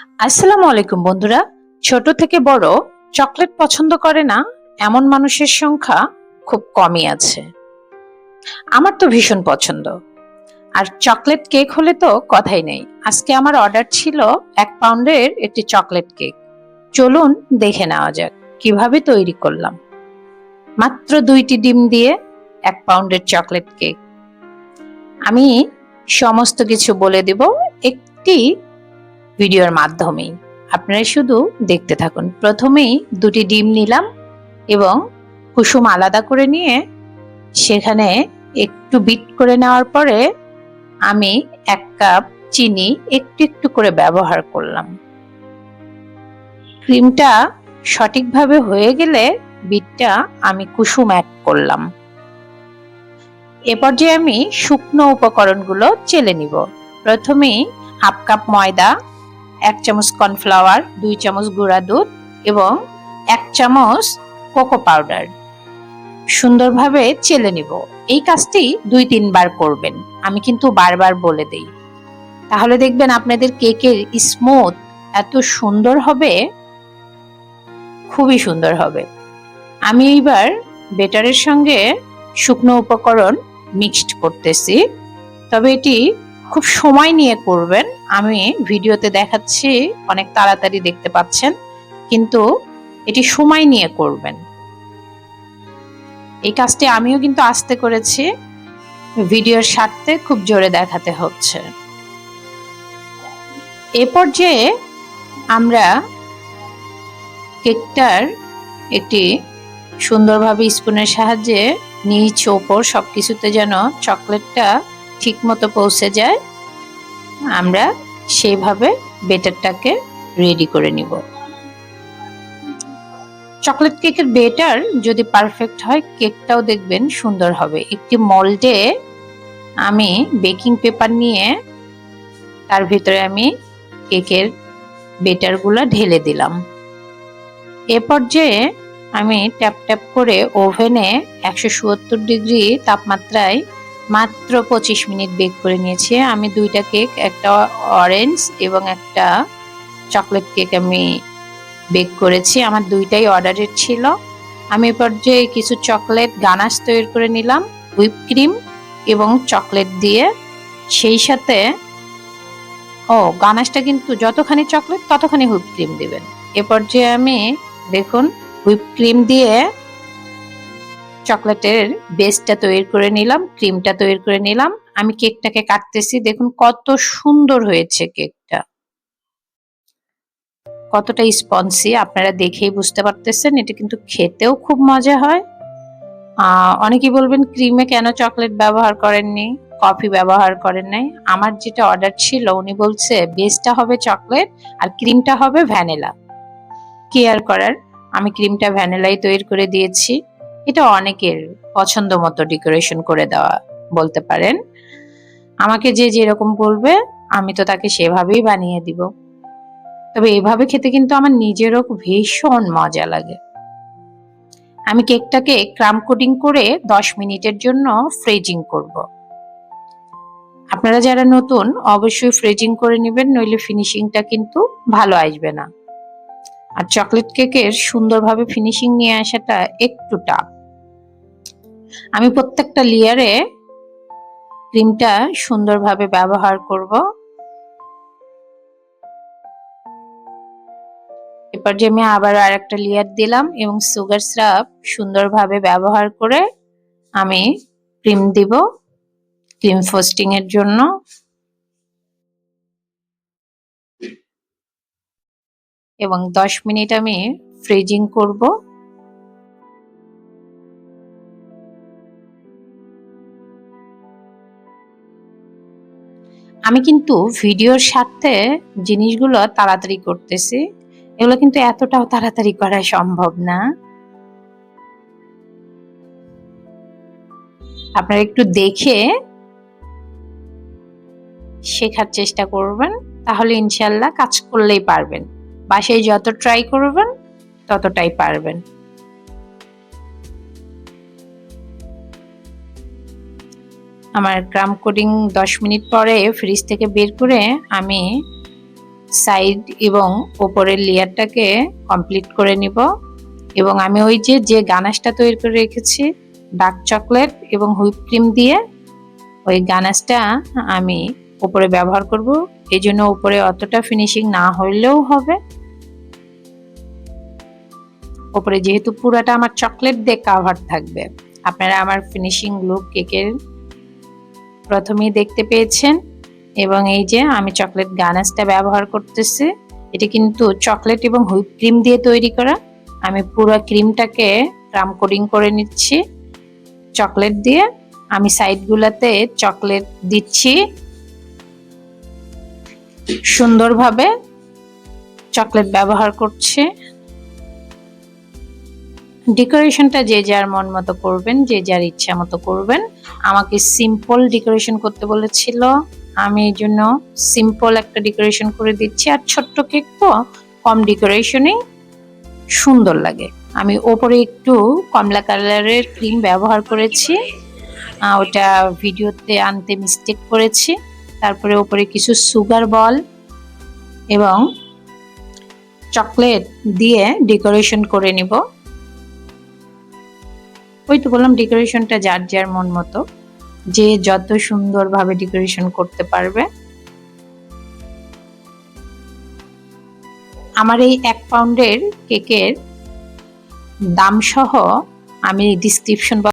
আসসালামু আলাইকুম বন্ধুরা। ছোট থেকে বড় চকলেট পছন্দ করে না, এমন মানুষের সংখ্যা খুব কমই আছে। আমার তো ভীষণ পছন্দ। আর চকলেট কেক হলে তো কথাই নেই। আজকে আমার অর্ডার ছিল এক পাউন্ডের একটি চকলেট কেক। চলুন দেখে নেওয়া যাক, কীভাবে তৈরি করলাম। মাত্র দুইটি ডিম দিয়ে এক পাউন্ডের চকলেট কেক। আমি সমস্ত কিছু বলে দেব। একটি ভিডিওর মাধ্যমেই। আপনারা শুধু দেখতে থাকুন। প্রথমেই দুটি ডিম নিলাম এবং কুসুম আলাদা করে নিয়ে সেখানে একটু বিট করে নেওয়ার পরে আমি এক কাপ চিনি একটু একটু করে ব্যবহার করলাম। ক্রিমটা সঠিকভাবে হয়ে গেলে বিটটা আমি কুসুম অ্যাড করলাম। এরপর যে আমি শুকনো উপকরণগুলো চেলে নিব। প্রথমেই হাফ কাপ ময়দা এক চামচ কর্নফ্লাওয়ার, দুই চামচ গুঁড়া দুধ এবং এক চামচ কোকো পাউডার। সুন্দরভাবে চেলে নিব। এই কাজটি দুই তিনবার করবেন। আমি কিন্তু বারবার বলে দেই। তাহলে দেখবেন আপনাদের কেকের স্মুথ এত সুন্দর হবে, খুবই সুন্দর হবে। আমি এইবার বেটারের সঙ্গে শুকনো উপকরণ মিক্সড করতেছি। তবে এটি খুব সময় নিয়ে করবেন। আমি ভিডিওতে দেখাচ্ছি, অনেক তাড়াতাড়ি দেখতে পাচ্ছেন, কিন্তু এটি সময় নিয়ে করবেন। এই কাজটি আমিও কিন্তু আস্তে করেছি। ভিডিওর স্বার্থে খুব জোরে দেখাতে হচ্ছে। এ পর্যায়ে আমরা কেকটার একটি সুন্দরভাবে স্পুনের সাহায্যে নিচ, ওপর সবকিছুতে যেন চকলেটটা ঠিক মতো পৌঁছে যায়, আমরা সেইভাবে বেটারটাকে রেডি করে নিব। চকলেট কেকের বেটার যদি পারফেক্ট হয়, কেকটাও দেখবেন সুন্দর হবে। একটি মল্ডে আমি বেকিং পেপার নিয়ে তার ভিতরে আমি কেকের বেটারগুলো ঢেলে দিলাম। এ পর্যায়ে আমি ট্যাপ ট্যাপ করে ওভেনে একশো ডিগ্রি তাপমাত্রায় মাত্র পঁচিশ মিনিট বেক করে নিয়েছি। আমি দুইটা কেক একটা অরেঞ্জ এবং একটা চকলেট কেক আমি বেক করেছি। আমার দুইটাই অর্ডারের ছিল। আমি এ পর্যায়ে কিছু চকলেট গানাশ তৈরি করে নিলাম হুইপ ক্রিম এবং চকলেট দিয়ে। সেই সাথে, ও, গানাশটা কিন্তু যতখানি চকলেট ততখানি হুইপ ক্রিম দেবেন। এ পর্যায়ে আমি, দেখুন হুইপ ক্রিম দিয়ে চকলেটের বেসটা তৈরি করে নিলাম, ক্রিমটা তৈরি করে নিলাম। আমি কেকটাকে কাটতেছি, দেখুন কত সুন্দর হয়েছে কেকটা। কতটা স্পঞ্জি, আপনারা দেখেই বুঝতে পারতেছেন, এটা কিন্তু খেতেও খুব মজা হয়। অনেকেই বলবেন, ক্রিমে কেন চকলেট ব্যবহার করেননি? কফি ব্যবহার করেন নাই? আমার যেটা অর্ডার ছিল, উনি বলছে, বেসটা হবে চকলেট আর ক্রিমটা হবে ভ্যানিলা। কেয়ার করার, আমি ক্রিমটা ভ্যানিলাই তৈরি করে দিয়েছি। এটা অনেকের পছন্দ মতো ডেকোরেশন করে দেওয়া, বলতে পারেন। আমাকে যে যেরকম বলবে, আমি তো তাকে সেভাবেই বানিয়ে দিব। তবে এভাবে খেতে কিন্তু আমার নিজেরও ভীষণ মজা লাগে। আমি কেকটাকে ক্রাম কোটিং করে দশ মিনিটের জন্য ফ্রিজিং করব। আপনারা যারা নতুন, অবশ্যই ফ্রিজিং করে নেবেন, নইলে ফিনিশিংটা কিন্তু ভালো আসবে না। আর চকলেট কেকের সুন্দরভাবে ফিনিশিং নিয়ে আসাটা একটু টাফ আমি প্রত্যেকটা লেয়ারে ক্রিমটা সুন্দরভাবে ব্যবহার করব। এরপর যে আমি আবার আর একটা লেয়ার দিলাম এবং সুগার স্রাব সুন্দরভাবে ব্যবহার করে আমি ক্রিম দিব। ক্রিম ফোস্টিং এর জন্য এবং দশ মিনিট আমি ফ্রিজিং করব। আমি কিন্তু ভিডিওর সাথে জিনিসগুলো তাড়াতাড়ি করতেছি। এগুলো কিন্তু এতটাও তাড়াতাড়ি করা সম্ভব না। আপনারা একটু দেখে শেখার চেষ্টা করবেন, তাহলে ইনশাল্লাহ কাজ করলেই পারবেন। বাসায় যত ট্রাই করবেন, ততটাই পারবেন। আমার গ্রাম কোডিং দশ মিনিট পরে ফ্রিজ থেকে বের করে আমি সাইড এবং ওপরের লেয়ারটাকে কমপ্লিট করে নিব এবং আমি ওই যে যে গানাশটা তৈরি করে রেখেছি ডার্ক চকলেট এবং হুইপ ক্রিম দিয়ে, ওই গানাশটা আমি ওপরে ব্যবহার করব। এই জন্য উপরে অতটা ফিনিশিং না হইলেও হবে। উপরে, যেহেতু পুরাটা আমার চকলেট দিয়ে কাভার থাকবে। আপনারা আমার ফিনিশিং লুক কেকের প্রথমেই দেখতে পেয়েছেন। এবং এই যে আমি চকলেট গানাসটা ব্যবহার করতেছি, এটি কিন্তু চকলেট এবং হুইপ ক্রিম দিয়ে তৈরি করা। আমি পুরো ক্রিমটাকে ক্রাম কোডিং করে নিচ্ছি চকলেট দিয়ে। আমি সাইডগুলোতে চকলেট দিচ্ছি। সুন্দরভাবে চকলেট ব্যবহার করছি। ডেকোরেশনটা যে যার মন মতো করবেন, যে যার ইচ্ছা মতো করবেন। আমাকে সিম্পল ডেকোরেশন করতে বলেছিল। আমি এই জন্য সিম্পল একটা ডেকোরেশন করে দিচ্ছি। আর ছোট্ট কেক তো কম ডেকোরেশনেই সুন্দর লাগে। আমি ওপরে একটু কমলা কালারের ক্রিম ব্যবহার করেছি। ওটা ভিডিওতে আনতে মিস্টেক করেছি। তারপরে ওপরে কিছু সুগার বল এবং চকলেট দিয়ে ডেকোরেশন করে নিব। ওই তো বললাম ডেকোরেশনটা যার যার মন মতো, যে যত সুন্দরভাবে ডেকোরেশন করতে পারবে। আমার এই এক পাউন্ডের কেকের দাম সহ আমি ডিসক্রিপশন